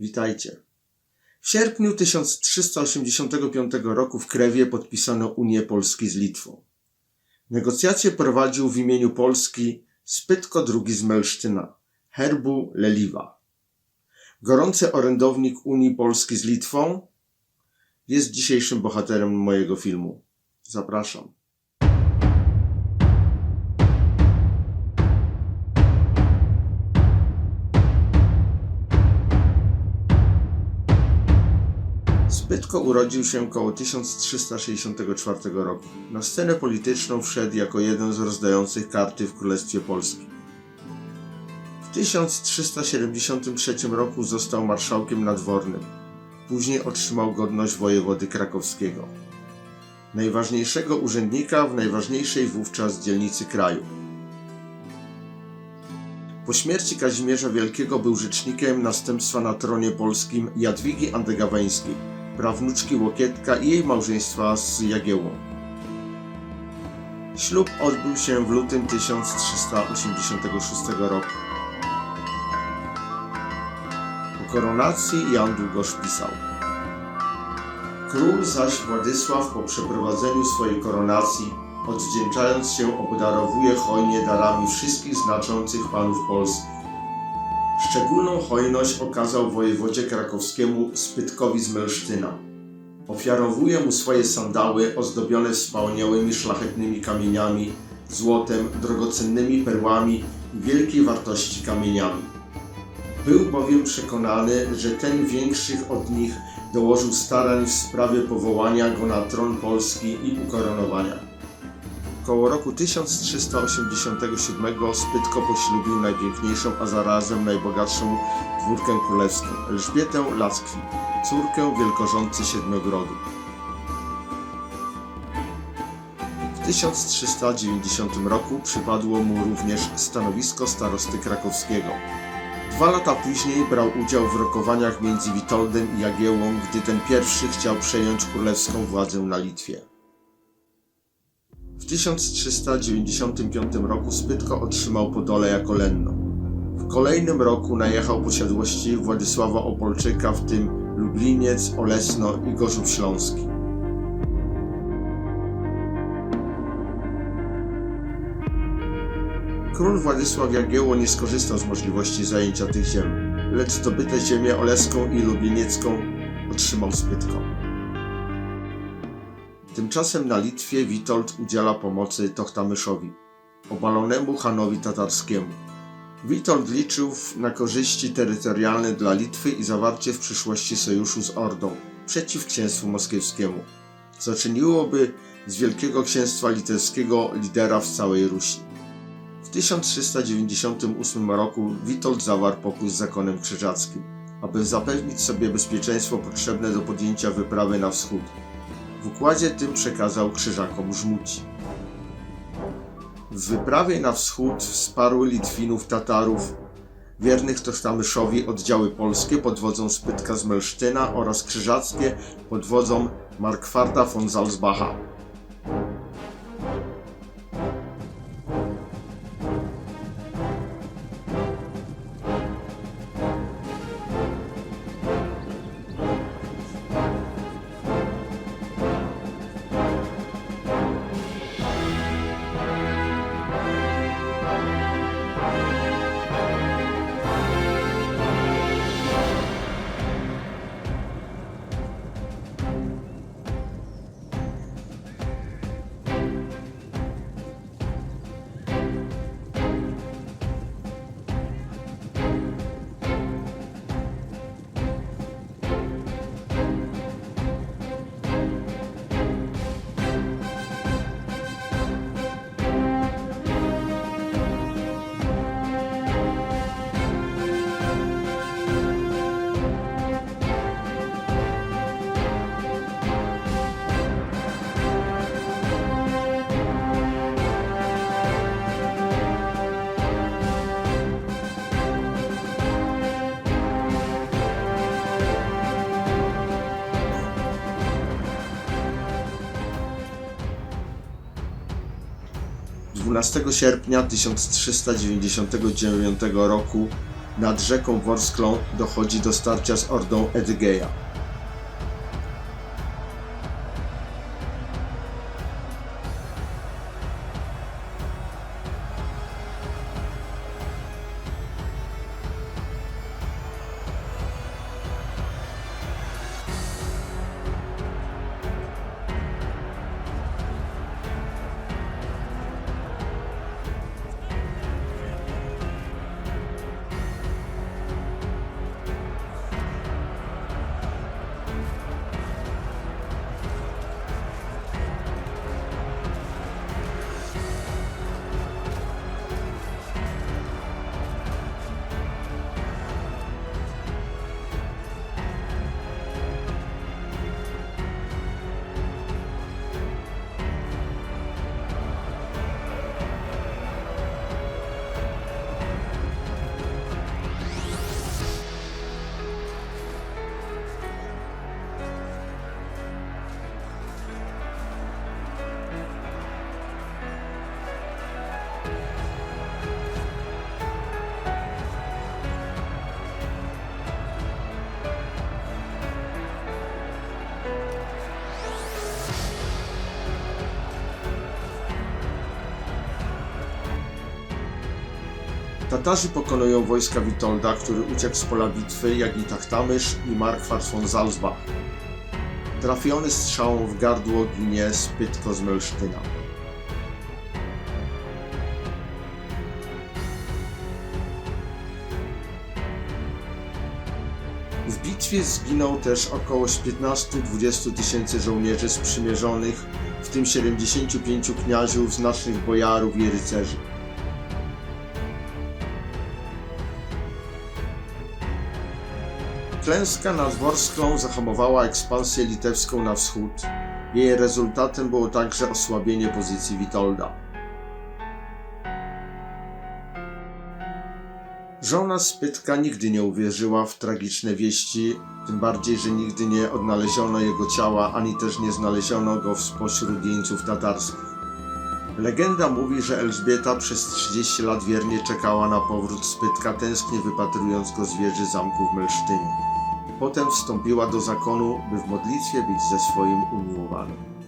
Witajcie. W sierpniu 1385 roku w Krewie podpisano Unię Polski z Litwą. Negocjacje prowadził w imieniu Polski Spytko II z Melsztyna, herbu Leliwa. Gorący orędownik Unii Polski z Litwą jest dzisiejszym bohaterem mojego filmu. Zapraszam. Spytko urodził się koło 1364 roku. Na scenę polityczną wszedł jako jeden z rozdających karty w Królestwie Polskim. W 1373 roku został marszałkiem nadwornym. Później otrzymał godność wojewody krakowskiego. Najważniejszego urzędnika w najważniejszej wówczas dzielnicy kraju. Po śmierci Kazimierza Wielkiego był rzecznikiem następstwa na tronie polskim Jadwigi Andegaweńskiej, prawnuczki Łokietka i jej małżeństwa z Jagiełłą. Ślub odbył się w lutym 1386 roku. Po koronacji Jan Długosz pisał Król zaś Władysław po przeprowadzeniu swojej koronacji, odwdzięczając się, obdarowuje hojnie darami wszystkich znaczących panów polskich. Szczególną hojność okazał wojewodzie krakowskiemu Spytkowi z Melsztyna. Ofiarowuje mu swoje sandały ozdobione wspaniałymi szlachetnymi kamieniami, złotem, drogocennymi perłami i wielkiej wartości kamieniami. Był bowiem przekonany, że ten większych od nich dołożył starań w sprawie powołania go na tron Polski i ukoronowania. Koło roku 1387 Spytko poślubił najpiękniejszą, a zarazem najbogatszą dwórkę królewską Elżbietę Lackwi, córkę wielkorządcy Siedmiogrodu. W 1390 roku przypadło mu również stanowisko starosty krakowskiego. Dwa lata później brał udział w rokowaniach między Witoldem i Jagiełłą, gdy ten pierwszy chciał przejąć królewską władzę na Litwie. W 1395 roku Spytko otrzymał Podole jako lenno. W kolejnym roku najechał posiadłości Władysława Opolczyka, w tym Lubliniec, Olesno i Gorzów Śląski. Król Władysław Jagiełło nie skorzystał z możliwości zajęcia tych ziem, lecz zdobyte ziemię oleską i lubliniecką otrzymał Spytko. Tymczasem na Litwie Witold udziela pomocy Tochtamyszowi, obalonemu Hanowi Tatarskiemu. Witold liczył na korzyści terytorialne dla Litwy i zawarcie w przyszłości sojuszu z Ordą przeciw księstwu moskiewskiemu, co czyniłoby z Wielkiego Księstwa Litewskiego lidera w całej Rusi. W 1398 roku Witold zawarł pokój z zakonem krzyżackim, aby zapewnić sobie bezpieczeństwo potrzebne do podjęcia wyprawy na wschód. W układzie tym przekazał krzyżakom żmudzi. W wyprawie na wschód wsparły Litwinów, Tatarów, wiernych Tosztamyszowi oddziały polskie pod wodzą Spytka z Melsztyna oraz krzyżackie pod wodzą Markwarta von Salzbacha. Dwunastego sierpnia 1399 roku nad rzeką Worsklą dochodzi do starcia z ordą Edgeja. Tatarzy pokonują wojska Witolda, który uciekł z pola bitwy, jak i Tachtamysz i Markwart von Salzbach. Trafiony strzałą w gardło ginie Spytko z Melsztyna. W bitwie zginął też około 15-20 tysięcy żołnierzy sprzymierzonych, w tym 75 kniaziów, znacznych bojarów i rycerzy. Klęska nad Worską zahamowała ekspansję litewską na wschód. Jej rezultatem było także osłabienie pozycji Witolda. Żona Spytka nigdy nie uwierzyła w tragiczne wieści, tym bardziej, że nigdy nie odnaleziono jego ciała, ani też nie znaleziono go spośród jeńców tatarskich. Legenda mówi, że Elżbieta przez 30 lat wiernie czekała na powrót Spytka, tęsknie wypatrując go z wieży zamku w Melsztynie. Potem wstąpiła do zakonu, by w modlitwie być ze swoim umiłowanym.